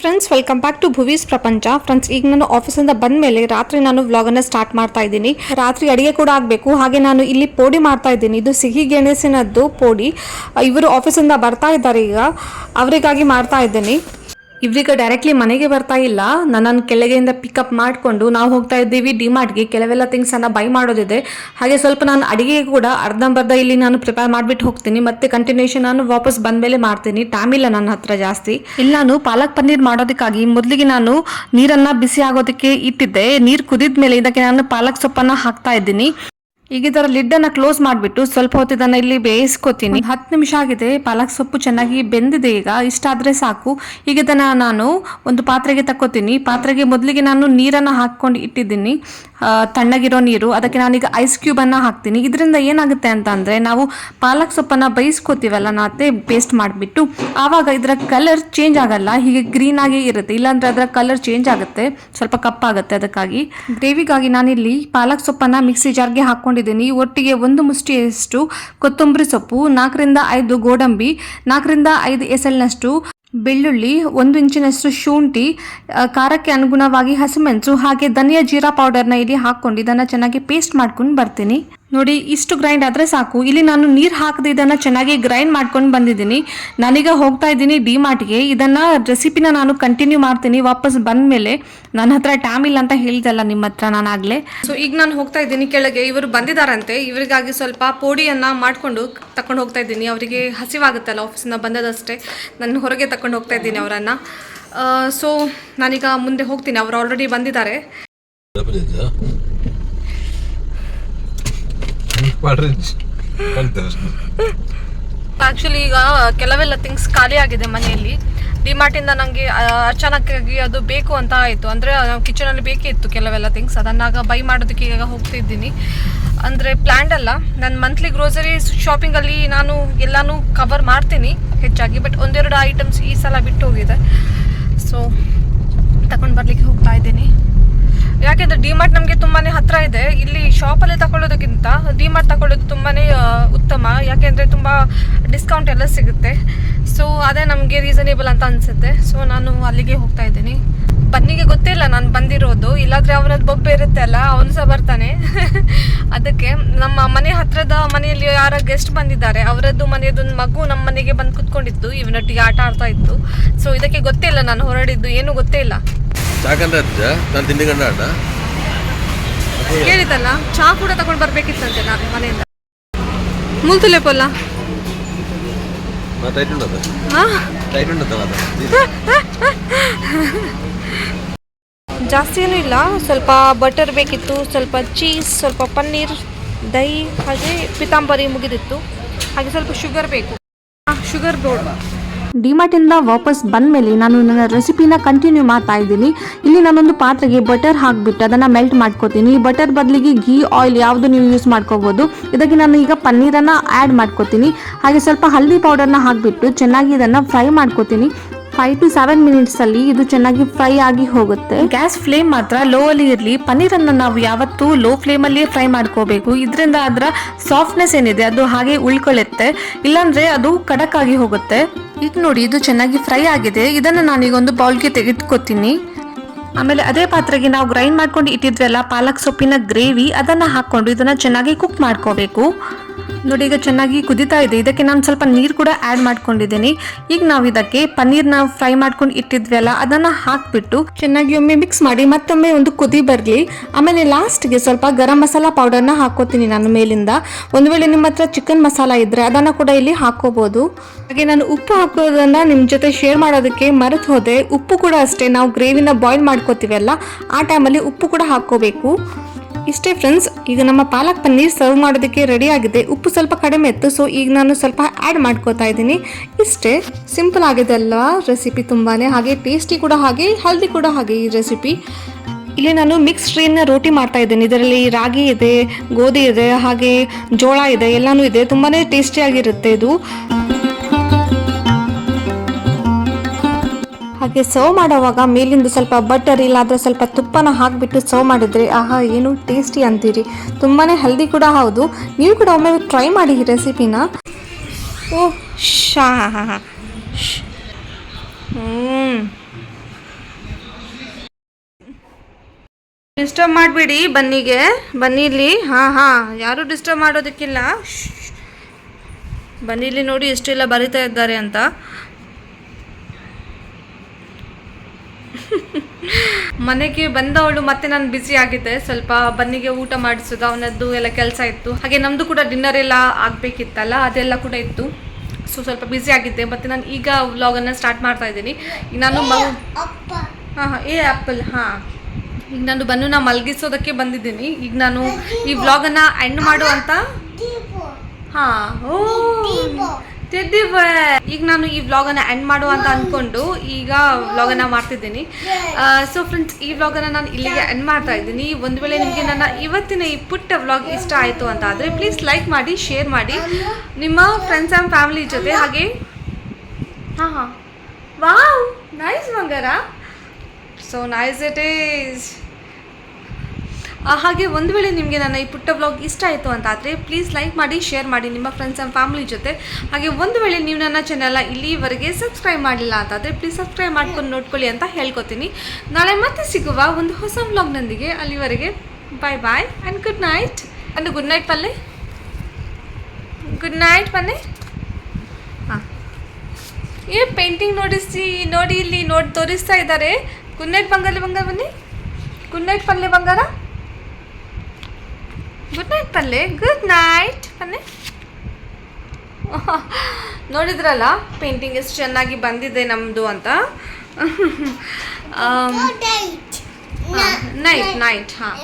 Friends welcome back to Bhuvi's Prapancha friends ಈಗ ನಾನು ಆಫೀಸಿಂದ ಬಂದ ಮೇಲೆ ರಾತ್ರಿ ನಾನು ವ್ಲಾಗನ್ನು ಸ್ಟಾರ್ಟ್ ಮಾಡ್ತಾ ಇದ್ದೀನಿ. ರಾತ್ರಿ ಅಡಿಗೆ ಕೂಡ ಆಗಬೇಕು. ಹಾಗೆ ನಾನು ಇಲ್ಲಿ ಪೋಡಿ ಮಾಡ್ತಾ ಇದ್ದೀನಿ. ಇದು ಸಿಹಿ ಗೆಣಸಿನದ್ದು ಪೋಡಿ. ಇವರು ಆಫೀಸಿಂದ ಬರ್ತಾ ಇದ್ದಾರೆ ಈಗ. ಅವರಿಗಾಗಿ ಮಾಡ್ತಾ ಇದ್ದೀನಿ. ಇವ್ರೀಗ ಡೈರೆಕ್ಟ್ಲಿ ಮನೆಗೆ ಬರ್ತಾ ಇಲ್ಲ. ನನ್ನನ್ನು ಕೆಳಗೆಯಿಂದ ಪಿಕಪ್ ಮಾಡಿಕೊಂಡು ನಾವು ಹೋಗ್ತಾ ಇದ್ದೀವಿ ಡಿಮಾರ್ಟ್ಗೆ. ಕೆಲವೆಲ್ಲ ಥಿಂಗ್ಸನ್ನು ಬೈ ಮಾಡೋದಿದೆ. ಹಾಗೆ ಸ್ವಲ್ಪ ನಾನು ಅಡುಗೆ ಕೂಡ ಅರ್ಧಂಬರ್ಧ ಇಲ್ಲಿ ನಾನು ಪ್ರಿಪೇರ್ ಮಾಡಿಬಿಟ್ಟು ಹೋಗ್ತೀನಿ. ಮತ್ತೆ ಕಂಟಿನ್ಯೂಷನ್ ನಾನು ವಾಪಸ್ ಬಂದ ಮೇಲೆ ಮಾಡ್ತೀನಿ. ಟೈಮ್ ಇಲ್ಲ ನನ್ನ ಹತ್ರ ಜಾಸ್ತಿ. ಇಲ್ಲಿ ನಾನು ಪಾಲಕ್ ಪನ್ನೀರ್ ಮಾಡೋದಕ್ಕಾಗಿ ಮೊದಲಿಗೆ ನಾನು ನೀರನ್ನು ಬಿಸಿ ಆಗೋದಕ್ಕೆ ಇಟ್ಟಿದ್ದೆ. ನೀರು ಕುದಿದ ಮೇಲೆ ಇದಕ್ಕೆ ನಾನು ಪಾಲಕ್ ಸೊಪ್ಪನ್ನು ಹಾಕ್ತಾ ಇದ್ದೀನಿ. ಈಗ ಇದರ ಲಿಡ್ ಅನ್ನ ಕ್ಲೋಸ್ ಮಾಡಿಬಿಟ್ಟು ಸ್ವಲ್ಪ ಹೊತ್ತು ಇದನ್ನ ಇಲ್ಲಿ ಬೇಯಿಸ್ಕೊತೀನಿ. ಹತ್ತು ನಿಮಿಷ ಆಗಿದೆ, ಪಾಲಕ್ ಸೊಪ್ಪು ಚೆನ್ನಾಗಿ ಬೆಂದಿದೆ ಈಗ ಇಷ್ಟಾದ್ರೆ ಸಾಕು. ಈಗ ಇದನ್ನ ನಾನು ಒಂದು ಪಾತ್ರೆಗೆ ತಕ್ಕೋತೀನಿ. ಪಾತ್ರೆಗೆ ಮೊದಲಿಗೆ ನಾನು ನೀರನ್ನ ಹಾಕೊಂಡು ಇಟ್ಟಿದ್ದೀನಿ. ತಣ್ಣಗಿರೋ ನೀರು, ಅದಕ್ಕೆ ನಾನೀಗ ಐಸ್ ಕ್ಯೂಬ್ ಅನ್ನ ಹಾಕ್ತೀನಿ. ಇದರಿಂದ ಏನಾಗುತ್ತೆ ಅಂತ ಅಂದ್ರೆ ನಾವು ಪಾಲಕ್ ಸೊಪ್ಪನ್ನ ಬೇಯಿಸ್ಕೋತೀವಲ್ಲ ನಾತೆ ಪೇಸ್ಟ್ ಮಾಡಿಬಿಟ್ಟು, ಆವಾಗ ಇದರ ಕಲರ್ ಚೇಂಜ್ ಆಗಲ್ಲ, ಹೀಗೆ ಗ್ರೀನ್ ಆಗಿ ಇರುತ್ತೆ. ಇಲ್ಲಾಂದ್ರೆ ಅದರ ಕಲರ್ ಚೇಂಜ್ ಆಗುತ್ತೆ, ಸ್ವಲ್ಪ ಕಪ್ಪಾಗುತ್ತೆ ಅದಕ್ಕಾಗಿ. ಗ್ರೇವಿಗಾಗಿ ನಾನಿಲ್ಲಿ ಪಾಲಕ್ ಸೊಪ್ಪನ್ನ ಮಿಕ್ಸಿ ಜಾರ್ಗೆ ಹಾಕೊಂಡಿದ್ದೀನಿ ಒಟ್ಟಿಗೆ ಒಂದು ಮುಷ್ಟಿಯಷ್ಟು ಕೊತ್ತಂಬರಿ ಸೊಪ್ಪು, ನಾಲ್ಕರಿಂದ ಐದು ಗೋಡಂಬಿ, ನಾಲ್ಕರಿಂದ ಐದು ಎಸಳಿನಷ್ಟು ಬೆಳ್ಳುಳ್ಳಿ, ಒಂದು ಇಂಚಿನಷ್ಟು ಶುಂಠಿ ಖಾರಕ್ಕೆ ಅನುಗುಣವಾಗಿ ಹಸಿಮೆಣಸು ಹಾಗೆ ಧನಿಯಾ ಜೀರಾ ಪೌಡರ್ನ ಇಲ್ಲಿ ಹಾಕ್ಕೊಂಡು ಇದನ್ನು ಚೆನ್ನಾಗಿ ಪೇಸ್ಟ್ ಮಾಡ್ಕೊಂಡು ಬರ್ತೀನಿ. ನೋಡಿ, ಇಷ್ಟು ಗ್ರೈಂಡ್ ಆದರೆ ಸಾಕು. ಇಲ್ಲಿ ನಾನು ನೀರು ಹಾಕದೆ ಇದನ್ನು ಚೆನ್ನಾಗಿ ಗ್ರೈಂಡ್ ಮಾಡ್ಕೊಂಡು ಬಂದಿದ್ದೀನಿ. ನಾನೀಗ ಹೋಗ್ತಾ ಇದ್ದೀನಿ ಡಿ ಮಾರ್ಟ್ಗೆ. ಇದನ್ನು ರೆಸಿಪಿನ ನಾನು ಕಂಟಿನ್ಯೂ ಮಾಡ್ತೀನಿ. ವಾಪಸ್ ಬಂದಮೇಲೆ ನನ್ನ ಹತ್ರ ಟ್ಯಾಮ್ ಇಲ್ಲ ಅಂತ ಹೇಳಿದಲ್ಲ ನಿಮ್ಮ ಹತ್ರ ಆಗಲೇ ಸೊ ಈಗ ನಾನು ಹೋಗ್ತಾ ಇದ್ದೀನಿ ಕೆಳಗೆ. ಇವರು ಬಂದಿದ್ದಾರಂತೆ ಇವರಿಗಾಗಿ ಸ್ವಲ್ಪ ಪೋಡಿಯನ್ನು ಮಾಡಿಕೊಂಡು ತಕೊಂಡು ಹೋಗ್ತಾ ಇದ್ದೀನಿ. ಅವರಿಗೆ ಹಸಿವಾಗುತ್ತಲ್ಲ ಆಫೀಸಿಂದ ಬಂದದಷ್ಟೇ. ನಾನು ಹೊರಗೆ ತಕೊಂಡು ಹೋಗ್ತಾ ಇದ್ದೀನಿ ಅವರನ್ನು. ಸೊ ನಾನೀಗ ಮುಂದೆ ಹೋಗ್ತೀನಿ. ಅವರು ಆಲ್ರೆಡಿ ಬಂದಿದ್ದಾರೆ. ಮಾಡ್ರಿ ಆ್ಯಕ್ಚುಲಿ ಈಗ ಕೆಲವೆಲ್ಲ ಥಿಂಗ್ಸ್ ಖಾಲಿ ಆಗಿದೆ ಮನೆಯಲ್ಲಿ. ಡಿಮಾರ್ಟಿಂದ ನನಗೆ ಅಚಾನಕ್ಕಾಗಿ ಅದು ಬೇಕು ಅಂತ ಆಯಿತು. ಅಂದರೆ ಕಿಚನಲ್ಲಿ ಬೇಕೇ ಇತ್ತು ಕೆಲವೆಲ್ಲ ಥಿಂಗ್ಸ್ ಅದನ್ನಾಗ ಬೈ ಮಾಡೋದಕ್ಕೆ ಈಗ ಹೋಗ್ತಿದ್ದೀನಿ ಅಂದರೆ ಪ್ಲ್ಯಾಂಡ್ ಅಲ್ಲ. ನನ್ನ ಮಂತ್ಲಿ ಗ್ರೋಸರಿ ಶಾಪಿಂಗಲ್ಲಿ ನಾನು ಎಲ್ಲನೂ ಕವರ್ ಮಾಡ್ತೀನಿ ಹೆಚ್ಚಾಗಿ. ಬಟ್ ಒಂದೆರಡು ಐಟಮ್ಸ್ ಈ ಸಲ ಬಿಟ್ಟು ಹೋಗಿದೆ. ಸೊ ತಗೊಂಡು ಬರಲಿಕ್ಕೆ ಹೋಗ್ತಾ ಇದ್ದೀನಿ. ಯಾಕೆಂದ್ರೆ ಡಿಮಾರ್ಟ್ ನಮಗೆ ತುಂಬಾನೇ ಹತ್ರ ಇದೆ. ಇಲ್ಲಿ ಶಾಪಲ್ಲಿ ತಗೊಳ್ಳೋದಕ್ಕಿಂತ ಡಿಮಾರ್ಟ್ ತಗೊಳ್ಳೋದು ತುಂಬಾನೇ ಉತ್ತಮ. ಯಾಕೆಂದ್ರೆ ತುಂಬಾ ಡಿಸ್ಕೌಂಟ್ ಎಲ್ಲ ಸಿಗುತ್ತೆ. ಸೊ ಅದೇ ನಮಗೆ ರೀಸನೇಬಲ್ ಅಂತ ಅನ್ಸುತ್ತೆ. ಸೊ ನಾನು ಅಲ್ಲಿಗೆ ಹೋಗ್ತಾ ಇದ್ದೀನಿ. ಬನ್ನಿಗೆ ಗೊತ್ತಿಲ್ಲ ನಾನು ಬಂದಿರೋದು. ಇಲ್ಲಾಂದ್ರೆ ಅವನದ್ದು ಬೊಬ್ಬೆ ಇರುತ್ತೆ ಅಲ್ಲ, ಅವನು ಸಹ ಬರ್ತಾನೆ. ಅದಕ್ಕೆ ನಮ್ಮ ಮನೆ ಹತ್ರದ ಮನೆಯಲ್ಲಿ ಯಾರ ಗೆಸ್ಟ್ ಬಂದಿದ್ದಾರೆ. ಅವರದ್ದು ಮನೆಯದೊಂದು ಮಗು ನಮ್ಮ ಮನೆಗೆ ಬಂದು ಕುತ್ಕೊಂಡಿತ್ತು ಇವನೊಟ್ಟಿಗೆ ಆಟ ಆಡ್ತಾ ಇತ್ತು ಸೊ ಇದಕ್ಕೆ ಗೊತ್ತಿಲ್ಲ ನಾನು ಹೊರಡಿದ್ದು. ಏನು ಗೊತ್ತೇ ಇಲ್ಲ. ಚಾಕಂದ್ರೆ ನಾನು ತಿಂಡಿ ಗಂಡ ಅಣ್ಣ. ಹೇಳಿದಲ್ಲ ಚಾ ಕೂಡ ತಗೊಂಡು ಬರ್ಬೇಕಿತ್ತಂತೆ ನಾನು ಮನೆಯಿಂದ. ಮುಲ್ತುಲೆ ಪೊಲ್ಲ. ಜಾಸ್ತಿ ಏನೂ ಇಲ್ಲ ಸ್ವಲ್ಪ ಬಟರ್ ಬೇಕಿತ್ತು ಸ್ವಲ್ಪ ಚೀಸ್ ಸ್ವಲ್ಪ ಪನ್ನೀರ್ ದಹಿ ಹಾಗೆ ಪಿತಾಂಬರಿ ಮುಗಿದಿತ್ತು. ಹಾಗೆ ಸ್ವಲ್ಪ ಶುಗರ್ ಬೇಕು. ಶುಗರ್ ಬೋರ್ಡ್ ಡಿಮಾರ್ಟಿಂದ ವಾಪಸ್ ಬಂದ ಮೇಲೆ ನಾನು ನನ್ನ ರೆಸಿಪಿನ ಕಂಟಿನ್ಯೂ ಮಾಡ್ತಾ ಇದ್ದೀನಿ. ಇಲ್ಲಿ ನಾನೊಂದು ಪಾತ್ರೆಗೆ ಬಟರ್ ಹಾಕಿಬಿಟ್ಟು ಅದನ್ನು ಮೆಲ್ಟ್ ಮಾಡ್ಕೋತೀನಿ. ಬಟರ್ ಬದಲಿಗೆ ಘೀ ಆಯಿಲ್ ಯಾವುದು ನೀವು ಯೂಸ್ ಮಾಡ್ಕೋಬೋದು. ಇದಕ್ಕೆ ನಾನು ಈಗ ಪನ್ನೀರನ್ನು ಆ್ಯಡ್ ಮಾಡ್ಕೋತೀನಿ. ಹಾಗೆ ಸ್ವಲ್ಪ ಹಲ್ದಿ ಪೌಡರ್ನ ಹಾಕಿಬಿಟ್ಟು ಚೆನ್ನಾಗಿ ಇದನ್ನು ಫ್ರೈ ಮಾಡ್ಕೋತೀನಿ. ಫೈವ್ ಟು ಸೆವೆನ್ ಮಿನಿಟ್ಸ್ ಅಲ್ಲಿ ಇದು ಚೆನ್ನಾಗಿ ಫ್ರೈ ಆಗಿ ಹೋಗುತ್ತೆ. ಗ್ಯಾಸ್ ಫ್ಲೇಮ್ ಮಾತ್ರ ಲೋ ಅಲ್ಲಿ ಇರಲಿ, ಪನ್ನೀರನ್ನು ನಾವು ಯಾವತ್ತೂ ಲೋ ಫ್ಲೇಮ್ ಅಲ್ಲಿ ಫ್ರೈ ಮಾಡ್ಕೋಬೇಕು. ಇದರಿಂದ ಅದರ ಸಾಫ್ಟ್ನೆಸ್ ಏನಿದೆ, ಅದು ಹಾಗೆ ಉಳ್ಕೊಳ್ಳುತ್ತೆ. ಇಲ್ಲಾಂದ್ರೆ ಅದು ಕಡಕ್ ಆಗಿ ಹೋಗುತ್ತೆ. ಈಗ ನೋಡಿ, ಇದು ಚೆನ್ನಾಗಿ ಫ್ರೈ ಆಗಿದೆ. ಇದನ್ನು ನಾನೀಗ ಒಂದು ಬೌಲ್ಗೆ ತೆಗೆದುಕೊತೀನಿ. ಆಮೇಲೆ ಅದೇ ಪಾತ್ರೆಗೆ ನಾವು ಗ್ರೈಂಡ್ ಮಾಡ್ಕೊಂಡು ಇಟ್ಟಿದ್ವಲ್ಲ ಪಾಲಕ್ ಸೊಪ್ಪಿನ ಗ್ರೇವಿ ಅದನ್ನು ಹಾಕ್ಕೊಂಡು ಇದನ್ನು ಚೆನ್ನಾಗಿ ಕುಕ್ ಮಾಡ್ಕೋಬೇಕು. ನೋಡಿ, ಈಗ ಚೆನ್ನಾಗಿ ಕುದಿತಾ ಇದೆ. ಇದಕ್ಕೆ ನಾನು ಸ್ವಲ್ಪ ನೀರು ಕೂಡ ಆ್ಯಡ್ ಮಾಡ್ಕೊಂಡಿದ್ದೀನಿ. ಈಗ ನಾವು ಇದಕ್ಕೆ ಪನ್ನೀರ್ನ ಫ್ರೈ ಮಾಡ್ಕೊಂಡು ಇಟ್ಟಿದ್ವಲ್ಲ, ಅದನ್ನು ಹಾಕಿಬಿಟ್ಟು ಚೆನ್ನಾಗಿ ಒಮ್ಮೆ ಮಿಕ್ಸ್ ಮಾಡಿ, ಮತ್ತೊಮ್ಮೆ ಒಂದು ಕುದಿ ಬರಲಿ. ಆಮೇಲೆ ಲಾಸ್ಟ್ಗೆ ಸ್ವಲ್ಪ ಗರಂ ಮಸಾಲ ಪೌಡರ್ನ ಹಾಕೋತೀನಿ ನಾನು ಮೇಲಿಂದ. ಒಂದು ವೇಳೆ ನಿಮ್ಮ ಹತ್ರ ಚಿಕನ್ ಮಸಾಲ ಇದ್ದರೆ ಅದನ್ನು ಕೂಡ ಇಲ್ಲಿ ಹಾಕೋಬೋದು. ಹಾಗೆ ನಾನು ಉಪ್ಪು ಹಾಕೋದನ್ನು ನಿಮ್ಮ ಜೊತೆ ಶೇರ್ ಮಾಡೋದಕ್ಕೆ ಮರೆತು ಹೋದೆ. ಉಪ್ಪು ಕೂಡ ಅಷ್ಟೇ, ನಾವು ಗ್ರೇವಿನ ಬಾಯ್ಲ್ ಮಾಡ್ಕೋತೀವಲ್ಲ, ಆ ಟೈಮಲ್ಲಿ ಉಪ್ಪು ಕೂಡ ಹಾಕೋಬೇಕು. ಇಷ್ಟೇ ಫ್ರೆಂಡ್ಸ್ ಈಗ ನಮ್ಮ ಪಾಲಕ್ ಪನ್ನೀರ್ ಸರ್ವ್ ಮಾಡೋದಕ್ಕೆ ರೆಡಿ ಆಗಿದೆ. ಉಪ್ಪು ಸ್ವಲ್ಪ ಕಡಿಮೆ ಇತ್ತು ಸೊ ಈಗ ನಾನು ಸ್ವಲ್ಪ ಆ್ಯಡ್ ಮಾಡ್ಕೋತಾ ಇದ್ದೀನಿ. ಇಷ್ಟೇ ಸಿಂಪಲ್ ಆಗಿದೆ ಅಲ್ವಾ ರೆಸಿಪಿ ತುಂಬಾ ಹಾಗೆ ಟೇಸ್ಟಿ ಕೂಡ ಹಾಗೆ ಹೆಲ್ದಿ ಕೂಡ ಹಾಗೆ ಈ ರೆಸಿಪಿ ಇಲ್ಲಿ ನಾನು ಮಿಕ್ಸ್ ಟ್ರೀನ ರೋಟಿ ಮಾಡ್ತಾ ಇದ್ದೀನಿ. ಇದರಲ್ಲಿ ರಾಗಿ ಇದೆ, ಗೋಧಿ ಇದೆ, ಹಾಗೆ ಜೋಳ ಇದೆ, ಎಲ್ಲನೂ ಇದೆ. ತುಂಬಾ ಟೇಸ್ಟಿಯಾಗಿರುತ್ತೆ ಇದು. ಹಾಗೆ ಸರ್ವ್ ಮಾಡುವಾಗ ಮೇಲಿಂದ ಸ್ವಲ್ಪ ಬಟರ್ ಇಲ್ಲಾಂದರೆ ಸ್ವಲ್ಪ ತುಪ್ಪನ ಹಾಕಿಬಿಟ್ಟು ಸರ್ವ್ ಮಾಡಿದ್ರೆ ಆಹಾ, ಏನು ಟೇಸ್ಟಿ ಅಂತೀರಿ. ತುಂಬಾ ಹೆಲ್ದಿ ಕೂಡ ಹೌದು. ನೀವು ಕೂಡ ಒಮ್ಮೆ ಟ್ರೈ ಮಾಡಿ ಈ ರೆಸಿಪಿನ ಓ, ಶಾ, ಹಾ ಹಾ ಡಿಸ್ಟರ್ಬ್ ಮಾಡಬೇಡಿ ಬನ್ನಿಗೆ. ಬನ್ನಿಲಿ ಹಾಂ ಹಾಂ, ಯಾರು ಡಿಸ್ಟರ್ಬ್ ಮಾಡೋದಕ್ಕಿಲ್ಲ. ಬನ್ನಿಲಿ ನೋಡಿ ಎಷ್ಟೆಲ್ಲ ಬರಿತಾ ಇದ್ದಾರೆ ಅಂತ. ಮನೆಗೆ ಬಂದವಳು ಮತ್ತೆ ನಾನು ಬ್ಯುಸಿ ಆಗಿದ್ದೆ. ಸ್ವಲ್ಪ ಬನ್ನಿಗೆ ಊಟ ಮಾಡಿಸೋದು ಅವನದ್ದು ಎಲ್ಲ ಕೆಲಸ ಇತ್ತು. ಹಾಗೆ ನಮ್ಮದು ಕೂಡ ಡಿನ್ನರ್ ಎಲ್ಲ ಆಗಬೇಕಿತ್ತಲ್ಲ ಅದೆಲ್ಲ ಕೂಡ ಇತ್ತು. ಸೊ ಸ್ವಲ್ಪ ಬ್ಯುಸಿ ಆಗಿದ್ದೆ. ಮತ್ತು ನಾನು ಈಗ ವ್ಲಾಗನ್ನು ಸ್ಟಾರ್ಟ್ ಮಾಡ್ತಾ ಇದ್ದೀನಿ. ಈಗ ನಾನು ಮಗು ಹಾಂ ಹಾಂ ಏ ಆ್ಯಪಲ್ ಹಾಂ. ಈಗ ನಾನು ಬನ್ನೂನ ಮಲಗಿಸೋದಕ್ಕೆ ಬಂದಿದ್ದೀನಿ. ಈಗ ನಾನು ಈ ವ್ಲಾಗನ್ನು ಎಂಡ್ ಮಾಡುವಂತ ಹಾಂ ಓ. ಬಾಯ್ ಈಗ ನಾನು ಈ ವ್ಲಾಗನ್ನು ಎಂಡ್ ಮಾಡುವ ಅಂತ ಅಂದ್ಕೊಂಡು ಈಗ ವ್ಲಾಗನ್ನು ಮಾಡ್ತಿದ್ದೀನಿ. ಸೊ ಫ್ರೆಂಡ್ಸ್ ಈ ವ್ಲಾಗನ್ನು ನಾನು ಇಲ್ಲಿಗೆ ಎಂಡ್ ಮಾಡ್ತಾ ಇದ್ದೀನಿ. ಒಂದು ವೇಳೆ ನಿಮಗೆ ನನ್ನ ಇವತ್ತಿನ ಈ ಪುಟ್ಟ ವ್ಲಾಗ್ ಇಷ್ಟ ಆಯಿತು ಅಂತ ಆದರೆ ಪ್ಲೀಸ್ ಲೈಕ್ ಮಾಡಿ ಶೇರ್ ಮಾಡಿ. ನಿಮ್ಮ ಫ್ರೆಂಡ್ಸ್ ಆ್ಯಂಡ್ ಫ್ಯಾಮಿಲಿ ಜೊತೆ ಹಾಗೆ. ಹಾಂ ಹಾಂ. ವಾವ್ ನೈಸ್ ಬಂಗಾರ ಸೊ ನೈಸ್ ಇಟ್ ಈಸ್ ಹಾಗೆ ಒಂದು ವೇಳೆ ನಿಮಗೆ ನನ್ನ ಈ ಪುಟ್ಟ ವ್ಲಾಗ್ ಇಷ್ಟ ಆಯಿತು ಅಂತ ಆದರೆ ಪ್ಲೀಸ್ ಲೈಕ್ ಮಾಡಿ ಶೇರ್ ಮಾಡಿ ನಿಮ್ಮ ಫ್ರೆಂಡ್ಸ್ ಆ್ಯಂಡ್ ಫ್ಯಾಮಿಲಿ ಜೊತೆ. ಹಾಗೆ ಒಂದು ವೇಳೆ ನೀವು ನನ್ನ ಚಾನಲ್ನ ಇಲ್ಲಿವರೆಗೆ ಸಬ್ಸ್ಕ್ರೈಬ್ ಮಾಡಿಲ್ಲ ಅಂತ ಆದರೆ ಪ್ಲೀಸ್ ಸಬ್ಸ್ಕ್ರೈಬ್ ಮಾಡ್ಕೊಂಡು ನೋಡ್ಕೊಳ್ಳಿ ಅಂತ ಹೇಳ್ಕೊತೀನಿ. ನಾಳೆ ಮತ್ತೆ ಸಿಗುವ ಒಂದು ಹೊಸ ವ್ಲಾಗ್ನೊಂದಿಗೆ ಅಲ್ಲಿವರೆಗೆ bye bye and good night ಅಂದು ಗುಡ್ ನೈಟ್ ಪಲ್ಲೆ. ಗುಡ್ ನೈಟ್ ಪನ್ನೆ ಹಾಂ. ಏ ಪೇಂಟಿಂಗ್ ನೋಡಿಸಿ, ನೋಡಿ ಇಲ್ಲಿ, ನೋಡಿ ತೋರಿಸ್ತಾ ಇದ್ದಾರೆ. ಗುಡ್ ನೈಟ್ ಬಂಗಾರ ಬಂಗಾರ ಬನ್ನಿ. ಗುಡ್ ನೈಟ್ ಪಲ್ಲೆ ಬಂಗಾರ. ಗುಡ್ ನೈಟ್ ಪಲ್ಲೆ ಗುಡ್ ನೈಟ್ ಪಲ್ಲೆ ನೋಡಿದ್ರಲ್ಲ? ಪೇಂಟಿಂಗ್ ಎಷ್ಟು ಚೆನ್ನಾಗಿ ಬಂದಿದೆ ನಮ್ಮದು ಅಂತ. ನೈಟ್ ನೈಟ್ ಹಾಂ.